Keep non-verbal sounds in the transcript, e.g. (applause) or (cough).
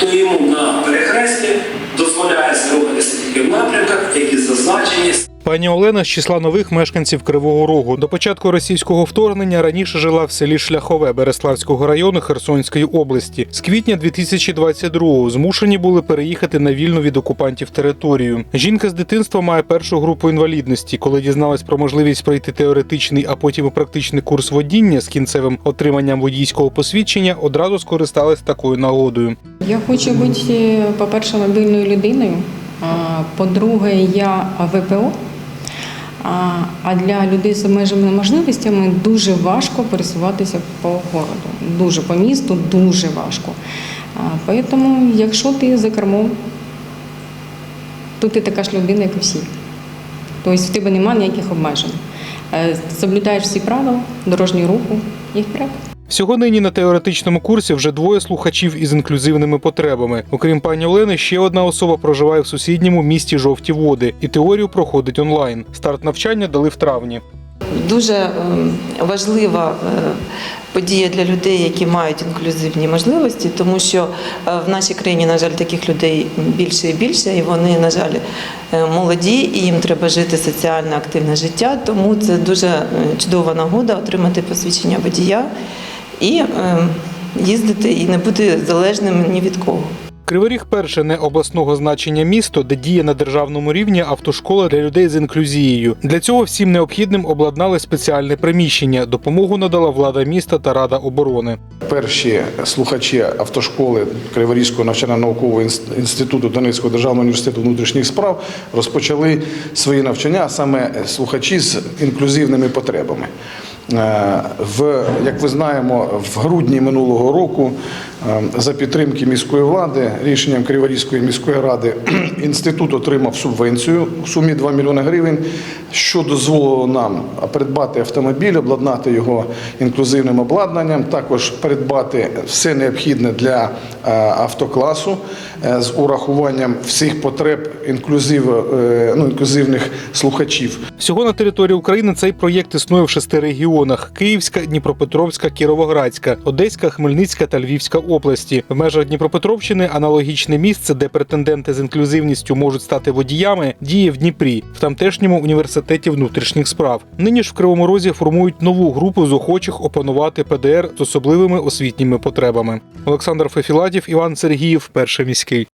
то йому на перехресті дозволяється рухатися тільки в напрямках, які зазначені Пані Олена з числа нових мешканців Кривого Рогу. До початку російського вторгнення раніше жила в селі Шляхове Береславського району Херсонської області. З квітня 2022-го змушені були переїхати на вільну від окупантів територію. Жінка з дитинства має першу групу інвалідності. Коли дізналась про можливість пройти теоретичний, а потім і практичний курс водіння з кінцевим отриманням водійського посвідчення, одразу скористалась такою нагодою. Я хочу бути, по-перше, мобільною людиною. По-друге, я ВПО. А для людей з обмеженими можливостями дуже важко пересуватися по городу. Дуже по місту, дуже важко. Тому, якщо ти за кермом, то ти така ж людина, як і всі. Тобто в тебе немає ніяких обмежень. Е, Соблюдаєш всі правила дорожнього руху і вперед. Всього нині на теоретичному курсі вже двоє слухачів із інклюзивними потребами. Окрім пані Олени, ще одна особа проживає в сусідньому місті Жовті Води і теорію проходить онлайн. Старт навчання дали в травні. Дуже ем, важлива е, подія для людей, які мають інклюзивні можливості, тому що е, в нашій країні, на жаль, таких людей більше і більше, і вони, на жаль, е, молоді, і їм треба жити соціально активне життя. Тому це дуже чудова нагода отримати посвідчення водія і ем, їздити і не бути залежним ні від кого. Кривий Ріг перше не обласного значення місто, де діє на державному рівні автошкола для людей з інклюзією. Для цього всім необхідним обладнали спеціальне приміщення. Допомогу надала влада міста та рада оборони. Перші слухачі автошколи Криворізького навчально-наукового інституту Донецького державного університету внутрішніх справ розпочали свої навчання а саме слухачі з інклюзивними потребами. Е, В як ви знаємо, в грудні минулого року е, за підтримки міської влади рішенням Криворізької міської ради (clears throat) інститут отримав субвенцію у сумі 2 мільйони гривень, що дозволило нам придбати автомобіль, обладнати його інклюзивним обладнанням, також придбати все необхідне для е, автокласу е, з урахуванням всіх потреб інклюзив, е, ну, інклюзивних слухачів. Всього на території України цей проєкт існує в шести регіонах: Київська, Дніпропетровська, Кіровоградська, Одеська, Хмельницька та Львівська області. В межах Дніпропетровщини аналогічне місце, де претенденти з інклюзивністю можуть стати водіями, діє в Дніпрі, в тамтешньому університеті внутрішніх справ. Нині ж в Кривому Розі формують нову групу з охочих опанувати ПДР з особливими освітніми потребами. Олександр Фефіладів, Іван Сергіїв, перший міський.